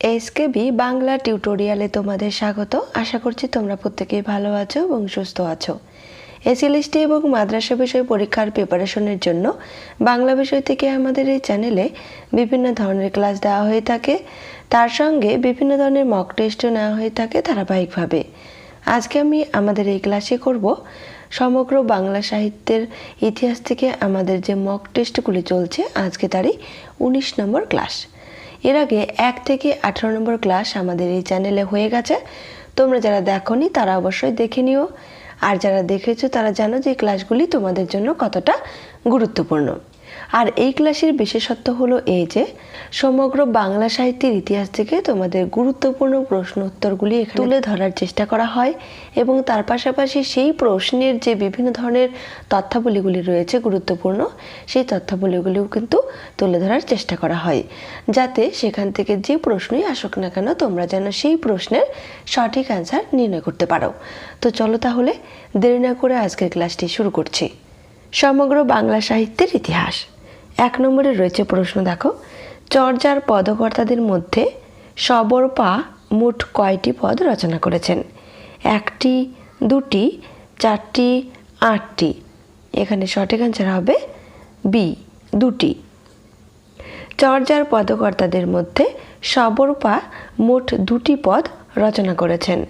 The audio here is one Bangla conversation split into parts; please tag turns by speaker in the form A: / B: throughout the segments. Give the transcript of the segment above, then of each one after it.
A: এসকেবি বাংলা টিউটোরিয়ালে তোমাদের স্বাগত। আশা করছি তোমরা প্রত্যেকেই ভালো আছো এবং সুস্থ আছো। এসএলএসটি এবং মাদ্রাসা বিষয় পরীক্ষার প্রিপারেশনের জন্য বাংলা বিষয় থেকে আমাদের এই চ্যানেলে বিভিন্ন ধরনের ক্লাস দেওয়া হয়ে থাকে। তার সঙ্গে বিভিন্ন ধরনের মক টেস্টও নেওয়া হয়ে থাকে ধারাবাহিকভাবে। আজকে আমি আমাদের এই ক্লাসে করব সমগ্র বাংলা সাহিত্যের ইতিহাস থেকে আমাদের যে মক টেস্টগুলি চলছে, আজকে তারই উনিশ নম্বর ক্লাস। এর আগে এক থেকে আঠেরো নম্বর ক্লাস আমাদের এই চ্যানেলে হয়ে গেছে। তোমরা যারা দেখো তারা অবশ্যই দেখে নিও। আর যারা দেখেছ, তারা জানো যে ক্লাসগুলি তোমাদের জন্য কতটা গুরুত্বপূর্ণ। আর এই ক্লাসের বিশেষত্ব হলো এই যে, সমগ্র বাংলা সাহিত্যের ইতিহাস থেকে তোমাদের গুরুত্বপূর্ণ প্রশ্ন উত্তরগুলি তুলে ধরার চেষ্টা করা হয় এবং তার পাশাপাশি সেই প্রশ্নের যে বিভিন্ন ধরনের তথ্যাবলীগুলি রয়েছে গুরুত্বপূর্ণ, সেই তথ্যাবলীগুলিও কিন্তু তুলে ধরার চেষ্টা করা হয়। যাতে সেখান থেকে যে প্রশ্নই আসুক না কেন, তোমরা যেন সেই প্রশ্নের সঠিক অ্যান্সার নির্ণয় করতে পারো। তো চলো তাহলে দেরি না করে আজকের ক্লাসটি শুরু করছি। সমগ্র বাংলা সাহিত্যের ইতিহাস। এক নম্বরে রয়েছে প্রশ্ন, দেখো। চর্যার পদকর্তাদের মধ্যে সবর পা মোট কয়টি পদ রচনা করেছেন? একটি, দুটি, চারটি, আটটি। এখানে সঠিক অ্যান্সার হবে বি দুটি। চর্যার পদকর্তাদের মধ্যে সবরপা মোট দুটি পদ রচনা করেছেন।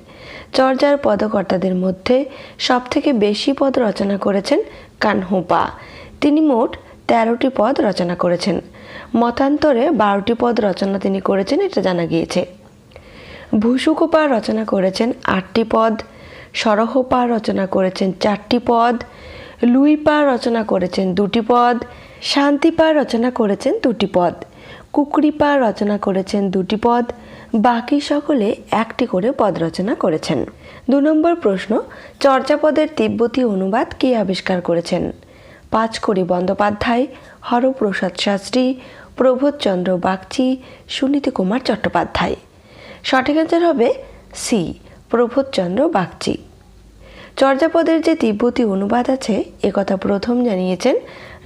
A: চর্যার পদকর্তাদের মধ্যে সবথেকে বেশি পদ রচনা করেছেন কানহুপা। তিনি মোট তেরোটি পদ রচনা করেছেন। মতান্তরে বারোটি পদ রচনা তিনি করেছেন, এটা জানা গিয়েছে। ভূসুকোপা রচনা করেছেন আটটি পদ সরহপা রচনা করেছেন চারটি পদ লুইপা রচনা করেছেন দুটি পদ শান্তিপা রচনা করেছেন দুটি পদ কুকরিপা রচনা করেছেন দুটি পদ, বাকি সকলে একটি করে পদ রচনা করেছেন। দু নম্বর প্রশ্ন, চর্যাপদের তিব্বতী অনুবাদ কে আবিষ্কার করেছেন? পাঁচকড়ি বন্দ্যোপাধ্যায়, হরপ্রসাদ শাস্ত্রী, প্রবোধচন্দ্র বাগচি, সুনীতি কুমার চট্টোপাধ্যায়। সঠিক অ্যান্সার হবে সি, প্রবোধচন্দ্র বাগচি। চর্যাপদের যে তিব্বতী অনুবাদ আছে একথা প্রথম জানিয়েছেন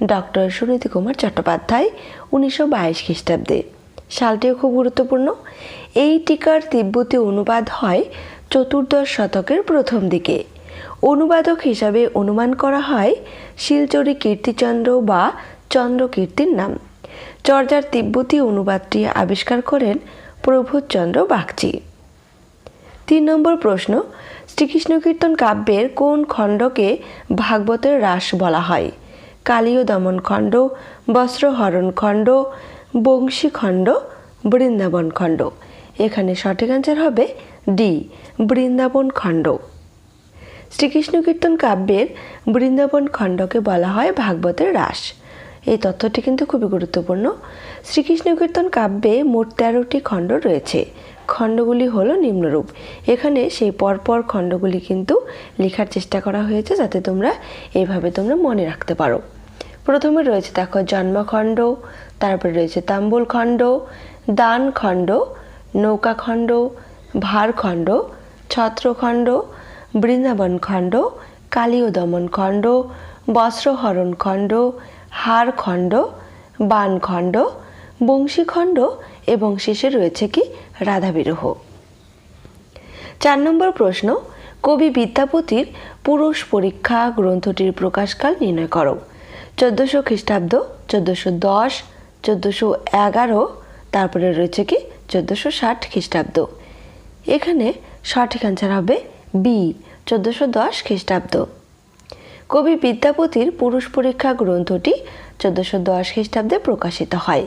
A: ডক্টর সুনীতি কুমার চট্টোপাধ্যায় উনিশশো বাইশ খ্রিস্টাব্দে। সালটিও খুব গুরুত্বপূর্ণ। এই টিকার তিব্বতী অনুবাদ হয় চতুর্দশ শতকের প্রথম দিকে। অনুবাদক হিসাবে অনুমান করা হয় শিলচরি কীর্তিচন্দ্র বা চন্দ্রকীর্তির নাম। চর্যার তিব্বতী অনুবাদটি আবিষ্কার করেন প্রবোধচন্দ্র বাগচি। তিন নম্বর প্রশ্ন শ্রীকৃষ্ণ কীর্তন কাব্যের কোন খণ্ডকে ভাগবতের রাস বলা হয়? কালীয় দমন খণ্ড, বস্ত্রহরণ খণ্ড, বংশী খণ্ড, বৃন্দাবন খণ্ড। এখানে সঠিক অ্যান্সার হবে ডি, বৃন্দাবন খণ্ড। শ্রীকৃষ্ণ কীর্তন কাব্যের বৃন্দাবন খণ্ডকে বলা হয় ভাগবতের রাস। এই তথ্যটি কিন্তু খুবই গুরুত্বপূর্ণ। শ্রীকৃষ্ণ কীর্তন কাব্যে মোট তেরোটি খণ্ড রয়েছে। খণ্ডগুলি হলো নিম্নরূপ। এখানে সেই পরপর খণ্ডগুলি কিন্তু লেখার চেষ্টা করা হয়েছে যাতে তোমরা এইভাবে তোমরা মনে রাখতে পারো। প্রথমে রয়েছে দেখো জন্মখণ্ড, তারপরে রয়েছে তাম্বুল খণ্ড, দান খণ্ড নৌকাখণ্ড ভারখণ্ড ছত্রখণ্ড বৃন্দাবন খণ্ড কালীয় দমন খণ্ড, বস্ত্রহরণ খণ্ড, হার খণ্ড বানখণ্ড বংশীখণ্ড এবং শেষে রয়েছে কি রাধাবিরহ। চার নম্বর প্রশ্ন, কবি বিদ্যাপতির পুরুষ পরীক্ষা গ্রন্থটির প্রকাশকাল নির্ণয় করো। চোদ্দোশো খ্রিস্টাব্দ, চোদ্দোশো দশ, চোদ্দোশো এগারো, তারপরে রয়েছে কি চোদ্দোশো ষাট খ্রিস্টাব্দ। এখানে সঠিক অ্যান্সার হবে বি, চোদ্দোশো দশ খ্রিস্টাব্দ। কবি বিদ্যাপতির পুরুষ পরীক্ষা গ্রন্থটি চোদ্দোশো দশ খ্রিস্টাব্দে প্রকাশিত হয়।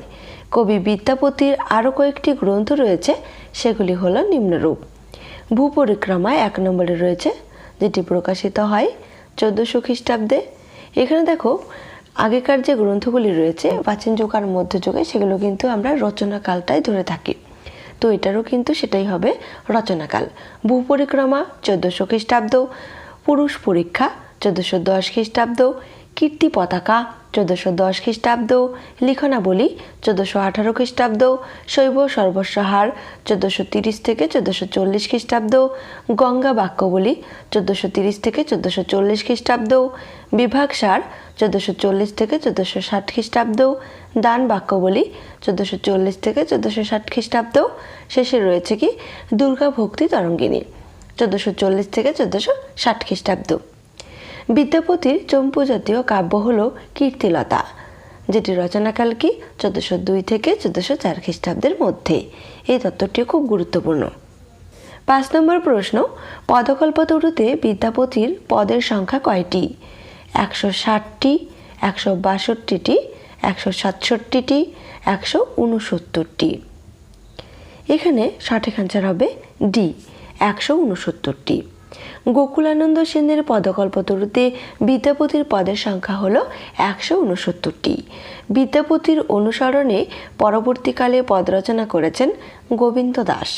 A: কবি বিদ্যাপতির আরও কয়েকটি গ্রন্থ রয়েছে, সেগুলি হল নিম্নরূপ। ভূপরিক্রমায় এক নম্বরে রয়েছে, যেটি প্রকাশিত হয় চোদ্দোশো খ্রিস্টাব্দে। এখানে দেখো, আগেকার যে গ্রন্থগুলি রয়েছে, প্রাচীন যুগ আর মধ্যযুগে, সেগুলো কিন্তু আমরা রচনাকালটাই ধরে থাকি। তো এটারও কিন্তু সেটাই হবে রচনাকাল। ভূপরিক্রমা চোদ্দোশো খ্রিস্টাব্দ। পুরুষ পরীক্ষা, চোদ্দোশো দশ খ্রিস্টাব্দ। কীর্তি পতাকা, চোদ্দোশো দশ খ্রিস্টাব্দ। লিখনাবলী, চোদ্দোশো আঠারো খ্রিস্টাব্দ। শৈব সর্বস্বহার, চোদ্দোশো তিরিশ থেকে চোদ্দোশো চল্লিশ খ্রিস্টাব্দ। গঙ্গা বাক্যবলী, চোদ্দোশো তিরিশ থেকে চোদ্দোশো চল্লিশ খ্রিস্টাব্দ। বিভাগ সার, চোদ্দোশো চল্লিশ থেকে চোদ্দোশো ষাট খ্রিস্টাব্দ। দান বাক্যবলী চোদ্দোশো চল্লিশ থেকে চোদ্দোশো ষাট খ্রিস্টাব্দ শেষে রয়েছে কি? দুর্গা ভক্তি তরঙ্গিনী। চোদ্দোশো চল্লিশ থেকে চোদ্দোশো ষাট খ্রিস্টাব্দ। বিদ্যাপতির চম্পু জাতীয় কাব্য হল কীর্তিলতা, যেটি রচনাকাল কি? চোদ্দোশো দুই থেকে চোদ্দোশো চার খ্রিস্টাব্দের মধ্যে। এই তত্ত্বটি খুব গুরুত্বপূর্ণ। পাঁচ নম্বর প্রশ্ন, পদকল্প তরুতে বিদ্যাপতির পদের সংখ্যা কয়টি? একশো ষাটটি, একশো বাষট্টিটি একশো সাতষট্টিটি, একশো উনসত্তরটি। এখানে সঠিক আনসার হবে ডি, একশো উনসত্তরটি। গোকুলানন্দ সেনের পদকল্পতরুতে বিদ্যাপতির পদের সংখ্যা হল একশো উনসত্তরটি। বিদ্যাপতির অনুসরণে পরবর্তীকালে পদ রচনা করেছেন গোবিন্দ দাস।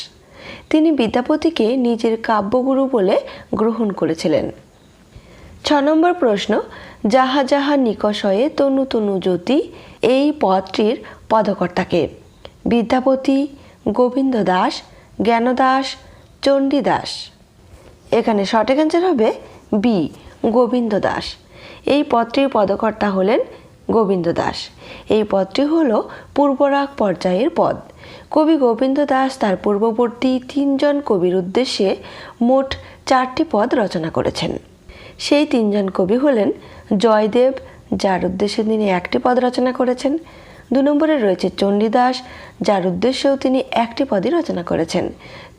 A: তিনি বিদ্যাপতিকে নিজের কাব্যগুরু বলে গ্রহণ করেছিলেন। ছ নম্বর প্রশ্ন, যাহা যাহা নিকষয়ে তনু তনু জ্যোতি, এই পদটির পদকর্তাকে। বিদ্যাপতি, গোবিন্দ দাস, জ্ঞানদাস, চণ্ডীদাস। এখানে সঠিক অ্যান্সার হবে বি গোবিন্দ দাস। এই পদটির পদকর্তা হলেন গোবিন্দ দাস। এই পদটি হল পূর্বরাগ পর্যায়ের পদ। কবি গোবিন্দ দাস তার পূর্ববর্তী তিনজন কবির উদ্দেশ্যে মোট চারটি পদ রচনা করেছেন। সেই তিনজন কবি হলেন জয়দেব, যার উদ্দেশ্যে তিনি একটি পদ রচনা করেছেন। দু নম্বরে রয়েছে চণ্ডীদাস, যার উদ্দেশ্যেও তিনি একটি পদই রচনা করেছেন।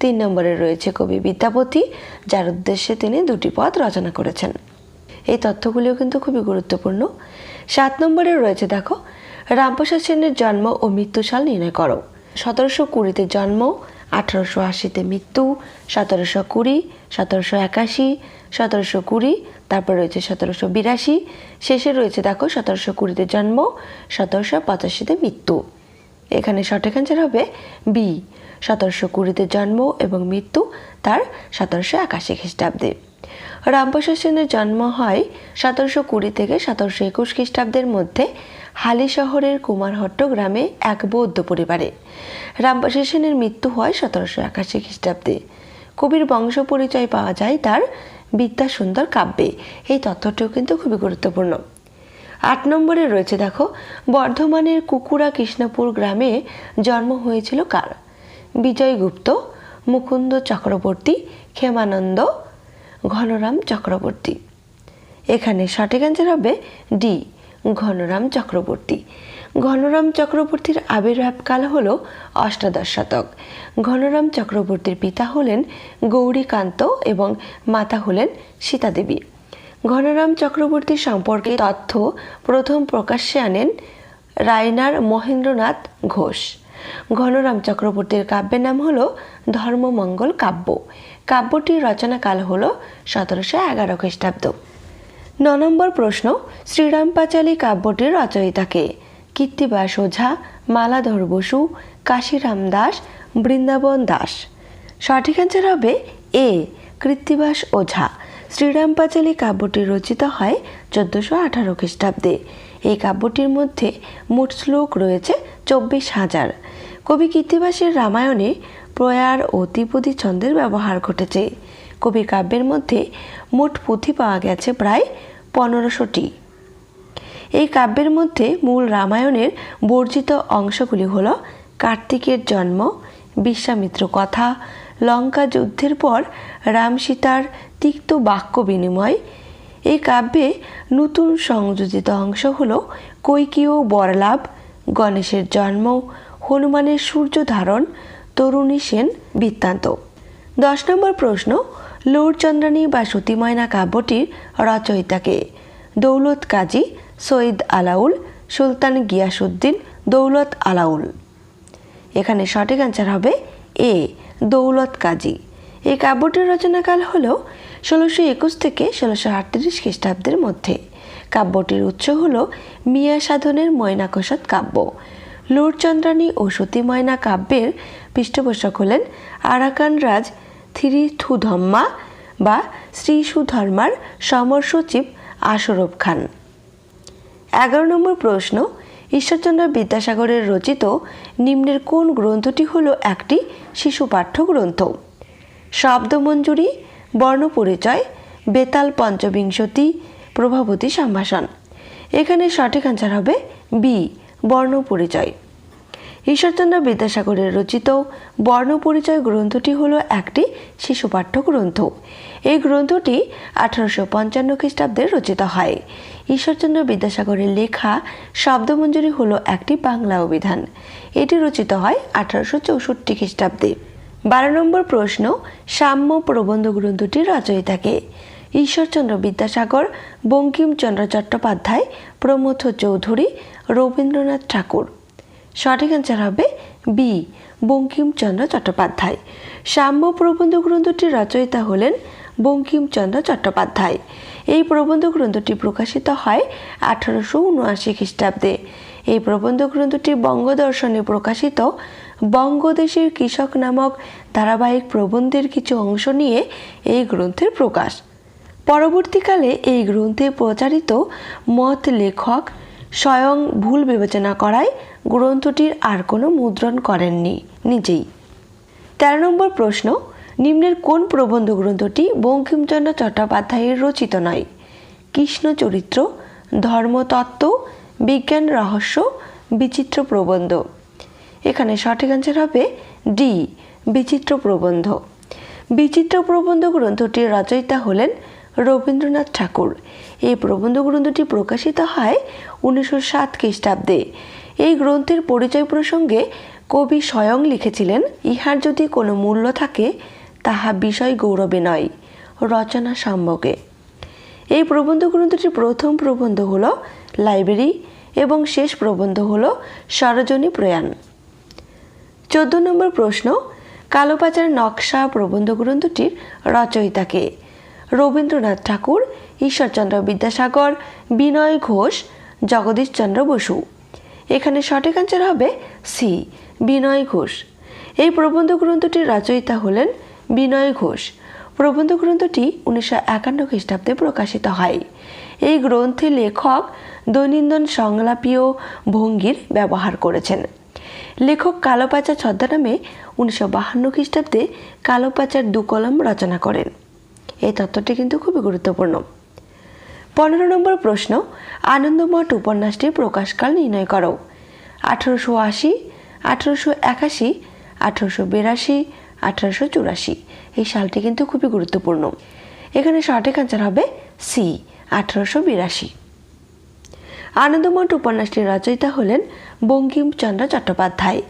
A: তিন নম্বরে রয়েছে কবি বিদ্যাপতি, যার উদ্দেশ্যে তিনি দুটি পদ রচনা করেছেন। এই তথ্যগুলিও কিন্তু খুবই গুরুত্বপূর্ণ। সাত নম্বরে রয়েছে, দেখো, রামপ্রসাদ সেনের জন্ম ও মৃত্যুসাল নির্ণয় করো। সতেরোশো কুড়িতে জন্ম আঠারোশো আশিতে মৃত্যু, সতেরোশো কুড়ি, সতেরোশো একাশি, সতেরোশো কুড়ি, তারপর রয়েছে সতেরোশো বিরাশি, শেষে রয়েছে দেখো সতেরোশো কুড়িতে জন্ম, সতেরোশো পঁচাশিতে মৃত্যু। এখানে সঠিক অ্যান্সার হবে বি সতেরোশো কুড়িতে জন্ম এবং মৃত্যু তার সতেরোশো একাশি খ্রিস্টাব্দে। রামপ্রসাদ সেনের জন্ম হয় সতেরোশো কুড়ি থেকে সতেরোশো একুশ খ্রিস্টাব্দের মধ্যে। হালি শহরের কুমারহট্ট গ্রামে এক বৌদ্ধ পরিবারে। রামপ্রসাদ সেনের মৃত্যু হয় সতেরোশো একাশি খ্রিস্টাব্দে। কবির বংশ পরিচয় পাওয়া যায় তার বিদ্যাসুন্দর কাব্যে। এই তথ্যটিও কিন্তু খুবই গুরুত্বপূর্ণ। আট নম্বরে রয়েছে দেখো, বর্ধমানের কুকুরা কৃষ্ণপুর গ্রামে জন্ম হয়েছিল কার? বিজয় গুপ্ত, মুকুন্দ চক্রবর্তী, ক্ষেমানন্দ, ঘনরাম চক্রবর্তী। এখানে সঠিক অ্যান্সার হবে ডি। ঘনরাম চক্রবর্তী। ঘনরাম চক্রবর্তীর আবির্ভাবকাল হল অষ্টাদশ শতক। ঘনরাম চক্রবর্তীর পিতা হলেন গৌরীকান্ত এবং মাতা হলেন সীতাদেবী। ঘনরাম চক্রবর্তী সম্পর্কে তথ্য প্রথম প্রকাশ্যে আনেন রায়নার মহেন্দ্রনাথ ঘোষ। ঘনরাম চক্রবর্তীর কাব্যের নাম হল ধর্মমঙ্গল কাব্য। কাব্যটির রচনাকাল হল সতেরোশো এগারো খ্রিস্টাব্দ। ন নম্বর প্রশ্ন, শ্রীরাম পাঁচালী কাব্যটির রচয়িতাকে। কীর্তিবাস ওঝা মালাধর বসু, কাশিরাম দাস, বৃন্দাবন দাস। সঠিক অ্যান্সার হবে এ কৃত্তিবাস ওঝা। শ্রীরাম পাঁচালী কাব্যটি রচিত হয় চোদ্দোশো আঠারো খ্রিস্টাব্দে। এই কাব্যটির মধ্যে মোট শ্লোক রয়েছে চব্বিশ হাজার। কবি কীর্তিবাসের রামায়ণে প্রয়ার ও ত্রিপদী ছন্দের ব্যবহার ঘটেছে। কবির কাব্যের মধ্যে মোট পুঁথি পাওয়া গেছে প্রায় পনেরোশোটি। এই কাব্যের মধ্যে মূল রামায়ণের বর্জিত অংশগুলি হল কার্তিকের জন্ম, বিশ্বামিত্র কথা, লঙ্কা যুদ্ধের পর রাম সীতার তিক্ত বাক্য বিনিময়। এই কাব্যে নতুন সংযোজিত অংশ হল কৈকীয় বরলাভ, গণেশের জন্ম, হনুমানের সূর্য ধারণ, তরুণী সেন বৃত্তান্ত। দশ নম্বর প্রশ্ন লৌরচন্দ্রানী বা সতীময়না কাব্যটির রচয়িতাকে। দৌলত কাজী সৈয়দ আলাউল, সুলতান গিয়াসুদ্দিন দৌলত আলাউল। এখানে সঠিক অ্যান্সার হবে এ, দৌলত কাজী। এই কাব্যটির রচনাকাল হল ষোলোশো একুশ থেকে ষোলোশো আটত্রিশ খ্রিস্টাব্দের মধ্যে। কাব্যটির উৎস হল মিয়া সাধনের ময়নাকষদ কাব্য। লুরচন্দ্রানী ও সতী ময়না কাব্যের পৃষ্ঠপোষক হলেন আরাকান রাজ থিরিথুধম্মা বা শ্রী সুধর্মার সমর সচিব আশরফ খান। এগারো নম্বর প্রশ্ন, ঈশ্বরচন্দ্র বিদ্যাসাগরের রচিত নিম্নের কোন গ্রন্থটি হলো একটি শিশু পাঠ্য গ্রন্থ শব্দমঞ্জুরি, বর্ণপরিচয়, বেতাল পঞ্চবিংশতি, প্রভাবতী সম্ভাষণ। এখানে সঠিক আনসার হবে বি, বর্ণপরিচয়। ঈশ্বরচন্দ্র বিদ্যাসাগরের রচিত বর্ণপরিচয় গ্রন্থটি হলো একটি শিশু পাঠ্য গ্রন্থ। এই গ্রন্থটি আঠারোশো পঞ্চান্ন খ্রিস্টাব্দে রচিত হয়। ঈশ্বরচন্দ্র বিদ্যাসাগরের লেখা শব্দমঞ্জুরি হলো একটি বাংলা অভিধান। এটি রচিত হয় আঠারোশো চৌষট্টি খ্রিস্টাব্দে। বারো নম্বর প্রশ্ন, সাম্য প্রবন্ধ গ্রন্থটি গ্রন্থটির রচয়িতাকে ঈশ্বরচন্দ্র বিদ্যাসাগর, বঙ্কিমচন্দ্র চট্টোপাধ্যায়, প্রমথ চৌধুরী, রবীন্দ্রনাথ ঠাকুর। সঠিক অ্যান্সার হবে বি বঙ্কিমচন্দ্র চট্টোপাধ্যায়। সাম্য প্রবন্ধ গ্রন্থটির রচয়িতা হলেন বঙ্কিমচন্দ্র চট্টোপাধ্যায়। এই প্রবন্ধ গ্রন্থটি প্রকাশিত হয় আঠারোশো উনআশি খ্রিস্টাব্দে। এই প্রবন্ধ গ্রন্থটি বঙ্গদর্শনে প্রকাশিত। বঙ্গদেশের কৃষক নামক ধারাবাহিক প্রবন্ধের কিছু অংশ নিয়ে এই গ্রন্থের প্রকাশ। পরবর্তীকালে এই গ্রন্থে প্রচারিত মত লেখক স্বয়ং ভুল বিবেচনা করায় গ্রন্থটির আর কোনো মুদ্রণ করেননি নিজেই। তেরো নম্বর প্রশ্ন, নিম্নের কোন প্রবন্ধ গ্রন্থটি বঙ্কিমচন্দ্র চট্টোপাধ্যায়ের রচিত নয়? কৃষ্ণ চরিত্র, ধর্মতত্ত্ব, বিজ্ঞান রহস্য, বিচিত্র প্রবন্ধ। এখানে সঠিক অ্যান্সার হবে ডি, বিচিত্র প্রবন্ধ। বিচিত্র প্রবন্ধ গ্রন্থটির রচয়িতা হলেন রবীন্দ্রনাথ ঠাকুর। এই প্রবন্ধ গ্রন্থটি প্রকাশিত হয় উনিশশো সাত খ্রিস্টাব্দে। এই গ্রন্থের পরিচয় প্রসঙ্গে কবি স্বয়ং লিখেছিলেন, ইহার যদি কোনো মূল্য থাকে, তাহা বিষয় গৌরবে নয়। রচনা সম্ভকে এই প্রবন্ধ গ্রন্থটির প্রথম প্রবন্ধ হল লাইব্রেরি এবং শেষ প্রবন্ধ হল সরজনী প্রয়াণ। চোদ্দ নম্বর প্রশ্ন, কালোপাচার নকশা প্রবন্ধ গ্রন্থটির রচয়িতাকে রবীন্দ্রনাথ ঠাকুর, ঈশ্বরচন্দ্র বিদ্যাসাগর, বিনয় ঘোষ জগদীশচন্দ্র বসু। এখানে সঠিক অ্যান্সার হবে সি বিনয় ঘোষ। এই প্রবন্ধ গ্রন্থটির রচয়িতা হলেন বিনয় ঘোষ। প্রবন্ধ গ্রন্থটি উনিশশো একান্ন খ্রিস্টাব্দে প্রকাশিত হয়। এই গ্রন্থে লেখক দৈনন্দিন সংলাপীয় ভঙ্গির ব্যবহার করেছেন। লেখক কালোপাচা ছদ্মনামে উনিশশো বাহান্ন খ্রিস্টাব্দে কালোপাচার দু কলম রচনা করেন। এই তত্ত্বটি কিন্তু খুবই গুরুত্বপূর্ণ। পনেরো নম্বর প্রশ্ন, আনন্দমঠ উপন্যাসটির প্রকাশকাল নির্ণয় করো। আঠারোশো আশি, আঠারোশো একাশি, আঠারোশো বিরাশি, আঠারোশো চুরাশি। এই সালটি কিন্তু খুবই গুরুত্বপূর্ণ। এখানে সঠিক আনসার হবে সি আঠারোশো বিরাশি। আনন্দমঠ উপন্যাসটির রচয়িতা হলেন বঙ্কিমচন্দ্র চট্টোপাধ্যায়।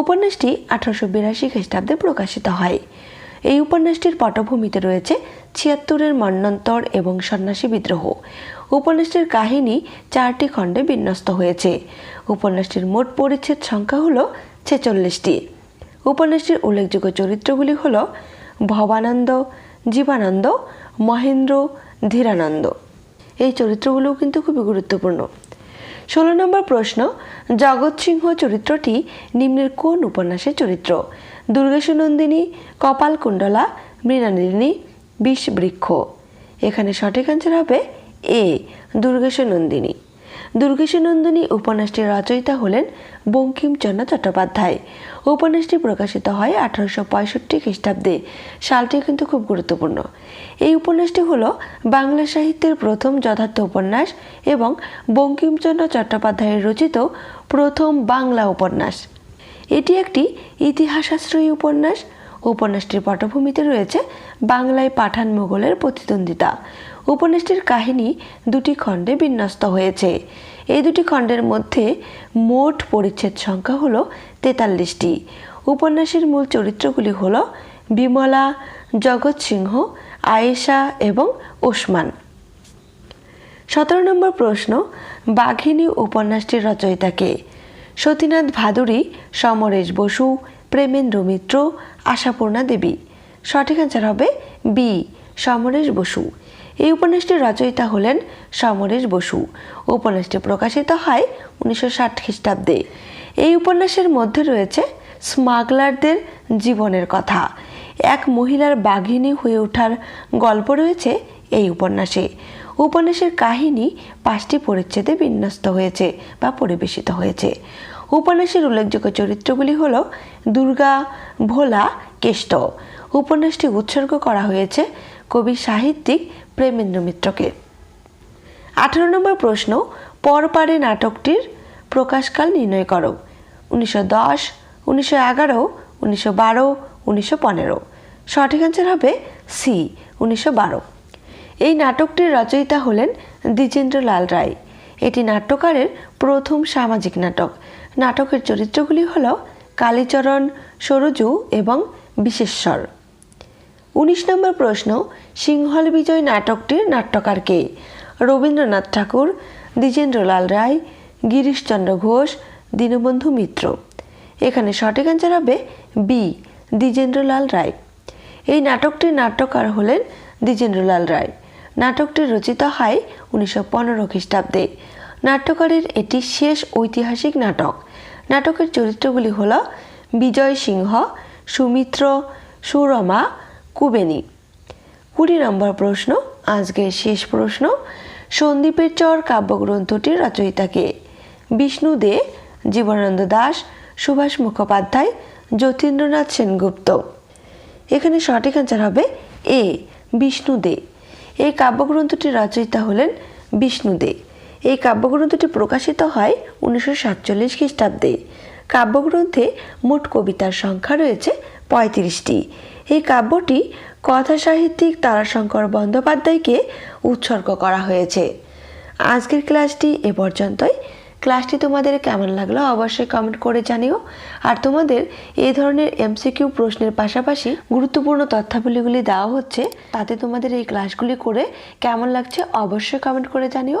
A: উপন্যাসটি আঠারোশো বিরাশি খ্রিস্টাব্দে প্রকাশিত হয়। এই উপন্যাসটির পটভূমিতে রয়েছে ছিয়াত্তরের মন্বন্তর এবং সন্ন্যাসী বিদ্রোহ। উপন্যাসটির কাহিনী চারটি খণ্ডে বিন্যস্ত হয়েছে। উপন্যাসটির মোট পরিচ্ছেদ সংখ্যা হল ছেচল্লিশটি। উপন্যাসটির উল্লেখযোগ্য চরিত্রগুলি হল ভবানন্দ, জীবানন্দ, মহেন্দ্র, ধীরানন্দ। এই চরিত্রগুলোও কিন্তু খুবই গুরুত্বপূর্ণ। ষোলো নম্বর প্রশ্ন, জগৎ সিংহ চরিত্রটি নিম্নের কোন উপন্যাসের চরিত্র? দুর্গেশনন্দিনী কপালকুণ্ডলা, মৃণালিনী বিষ বৃক্ষ এখানে সঠিক অ্যান্সার হবে এ দুর্গেশনন্দিনী দুর্গেশনন্দিনী উপন্যাসটির রচয়িতা হলেন বঙ্কিমচন্দ্র চট্টোপাধ্যায়। উপন্যাসটি প্রকাশিত হয় আঠারোশো পঁয়ষট্টি খ্রিস্টাব্দে। সালটি কিন্তু খুব গুরুত্বপূর্ণ। এই উপন্যাসটি হল বাংলা সাহিত্যের প্রথম যথার্থ উপন্যাস এবং বঙ্কিমচন্দ্র চট্টোপাধ্যায়ের রচিত প্রথম বাংলা উপন্যাস। এটি একটি ইতিহাসাশ্রয়ী উপন্যাস। উপন্যাসটির পটভূমিতে রয়েছে বাংলায় পাঠান মোগলের প্রতিদ্বন্দ্বিতা। উপন্যাসটির কাহিনী দুটি খণ্ডে বিন্যস্ত হয়েছে। এই দুটি খণ্ডের মধ্যে মোট পরিচ্ছেদ সংখ্যা হল তেতাল্লিশটি। উপন্যাসের মূল চরিত্রগুলি হল বিমলা জগৎ সিংহ আয়েশা এবং ওসমান। সতেরো নম্বর প্রশ্ন, বাঘিনী উপন্যাসটির রচয়িতাকে সতীনাথ ভাদুরী, সমরেশ বসু, প্রেমেন্দ্র মিত্র, আশাপূর্ণা দেবী। সঠিক অ্যান্সার হবে বি সমরেশ বসু। এই উপন্যাসটির রচয়িতা হলেন সমরেশ বসু। উপন্যাসটি প্রকাশিত হয় উনিশশো ষাট খ্রিস্টাব্দে। এই উপন্যাসের মধ্যে রয়েছে স্মাগলারদের জীবনের কথা। এক মহিলার বাঘিনী হয়ে ওঠার গল্প রয়েছে এই উপন্যাসে। উপন্যাসের কাহিনী পাঁচটি পরিচ্ছেদে বিন্যস্ত হয়েছে বা পরিবেশিত হয়েছে। উপন্যাসের উল্লেখযোগ্য চরিত্রগুলি হল দুর্গা, ভোলা, কেষ্ট। উপন্যাসটি উৎসর্গ করা হয়েছে কবি সাহিত্যিক প্রেমেন্দ্র মিত্রকে। আঠারো নম্বর প্রশ্ন, পরপারে নাটকটির প্রকাশকাল নির্ণয় করো। উনিশশো দশ, উনিশশো এগারো, উনিশশো বারো, উনিশশো পনেরো। সঠিক অ্যান্সার হবে সি, উনিশশো বারো। এই নাটকটির রচয়িতা হলেন দ্বিজেন্দ্রলাল রায়। এটি নাট্যকারের প্রথম সামাজিক নাটক। নাটকের চরিত্রগুলি হল কালীচরণ, সরজু এবং বিশেশ্বর। উনিশ নম্বর প্রশ্ন, সিংহল বিজয় নাটকটির নাট্যকার কে? রবীন্দ্রনাথ ঠাকুর, দ্বিজেন্দ্রলাল রায়, গিরিশচন্দ্র ঘোষ, দীনবন্ধু মিত্র। এখানে সঠিক অ্যান্সার হবে বি, দ্বিজেন্দ্রলাল রায়। এই নাটকটির নাট্যকার হলেন দ্বিজেন্দ্রলাল রায়। নাটকটি রচিত হয় উনিশশো পনেরো খ্রিস্টাব্দে। নাট্যকারের এটি শেষ ঐতিহাসিক নাটক। নাটকের চরিত্রগুলি হল বিজয় সিংহ, সুমিত্র, সুরমা, কুবেনী। কুড়ি নম্বর প্রশ্ন, আজকের শেষ প্রশ্ন, সন্দীপের চর কাব্যগ্রন্থটির রচয়িতাকে। বিষ্ণু দে, জীবনানন্দ দাস, সুভাষ মুখোপাধ্যায়, যতীন্দ্রনাথ সেনগুপ্ত। এখানে সঠিক অ্যান্সার হবে এ, বিষ্ণু দে। এই কাব্যগ্রন্থটির রচয়িতা হলেন বিষ্ণু দে। এই কাব্যগ্রন্থটি প্রকাশিত হয় উনিশশো সাতচল্লিশ খ্রিস্টাব্দে। কাব্যগ্রন্থে মোট কবিতার সংখ্যা রয়েছে পঁয়ত্রিশটি। এই কাব্যটি কথা সাহিত্যিক তারাশঙ্কর বন্দ্যোপাধ্যায়কে উৎসর্গ করা হয়েছে। আজকের ক্লাসটি এ পর্যন্তই। ক্লাসটি তোমাদের কেমন লাগল অবশ্যই কমেন্ট করে জানিও। আর তোমাদের এই ধরনের এমসিকিউ প্রশ্নের পাশাপাশি গুরুত্বপূর্ণ তথ্যাবলীগুলি দেওয়া হচ্ছে, তাতে তোমাদের এই ক্লাসগুলি করে কেমন লাগছে অবশ্যই কমেন্ট করে জানিও।